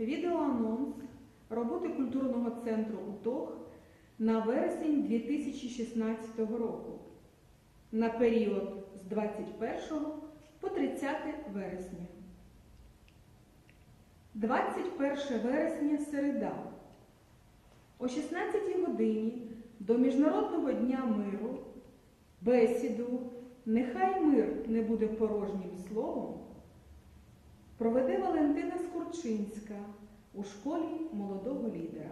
Відеоанонс роботи культурного центру УТОГ на вересень 2016 року на період з 21 по 30 вересня. 21 вересня середа. О 16 годині до Міжнародного дня миру бесіду Нехай мир не буде порожнім словом проведе Валентина Скурчинська у школі молодого лідера.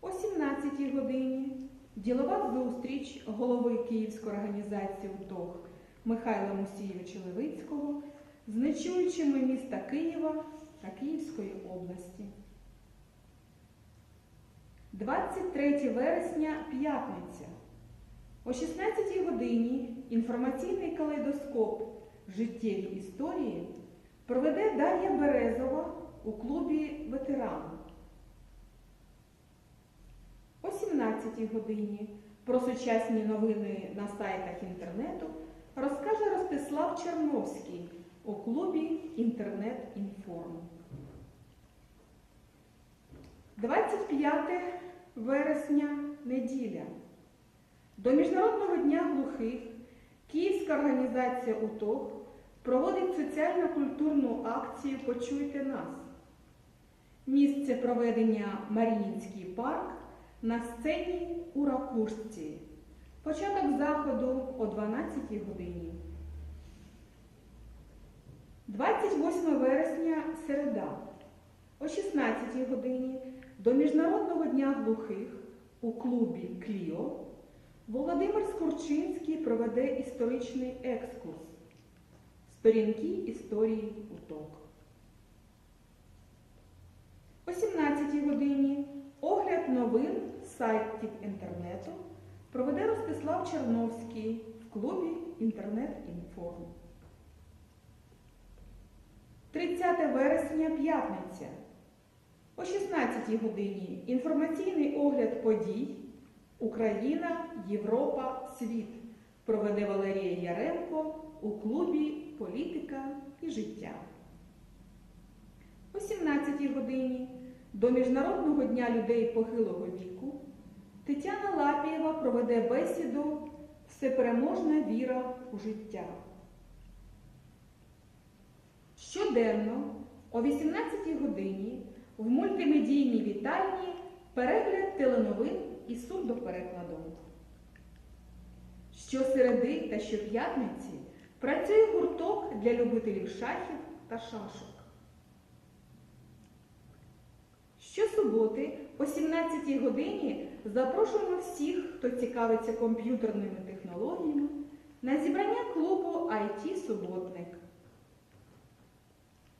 О 17-й годині ділова зустріч голови Київської організації УТОГ Михайла Мусійовича Левицького з нечуючими міста Києва та Київської області. 23 вересня п'ятниця. О 16 годині інформаційний калейдоскоп життєві історії проведе Дар'я Березова у клубі ветеран. О 17 годині про сучасні новини на сайтах інтернету розкаже Ростислав Черновський у клубі Інтернет-Інформ. 25 вересня неділя. До Міжнародного дня глухих Київська організація УТОГ проводить соціально-культурну акцію Почуйте нас. Місце проведення Маріїнський парк на сцені у Ракушці. Початок заходу о 12 годині. 28 вересня середа о 16 годині до Міжнародного дня глухих у клубі Кліо Володимир Скурчинський проведе історичний екскурс Сторінки історії УТОК. О 17 годині огляд новин сайтів інтернету проведе Ростислав Черновський в клубі Інтернет-Інформ. 30 вересня п'ятниця. О 16 годині інформаційний огляд подій Україна, Європа, Світ проведе Валерія Яремко у клубі Політика і життя. О 17 годині до Міжнародного дня людей похилого віку Тетяна Лапієва проведе бесіду Всепереможна віра у життя. Щоденно о 18 годині в мультимедійній вітальні перегляд теленовин і сурдоперекладом. Щосереди та щоп'ятниці працює гурток для любителів шахів та шашок. Щосуботи о 17 годині запрошуємо всіх, хто цікавиться комп'ютерними технологіями, на зібрання клубу IT Суботник.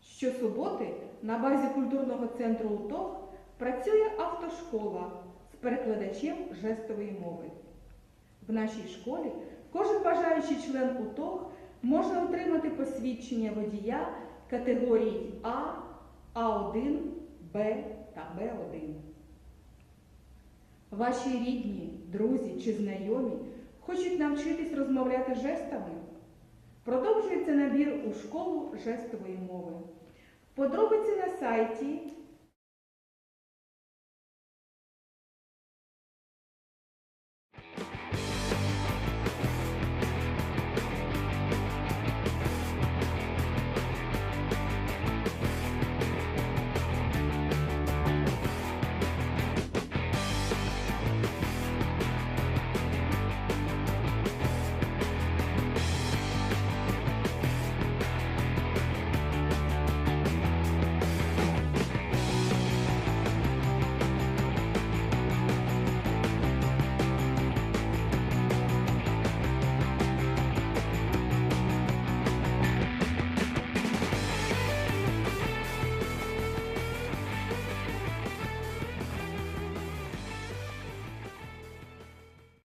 Щосуботи на базі культурного центру УТОГ працює автошкола перекладачем жестової мови. В нашій школі кожен бажаючий член УТОГ може отримати посвідчення водія категорій А, А1, Б та Б1. Ваші рідні, друзі чи знайомі хочуть навчитись розмовляти жестами? Продовжується набір у школу жестової мови. Подробиці на сайті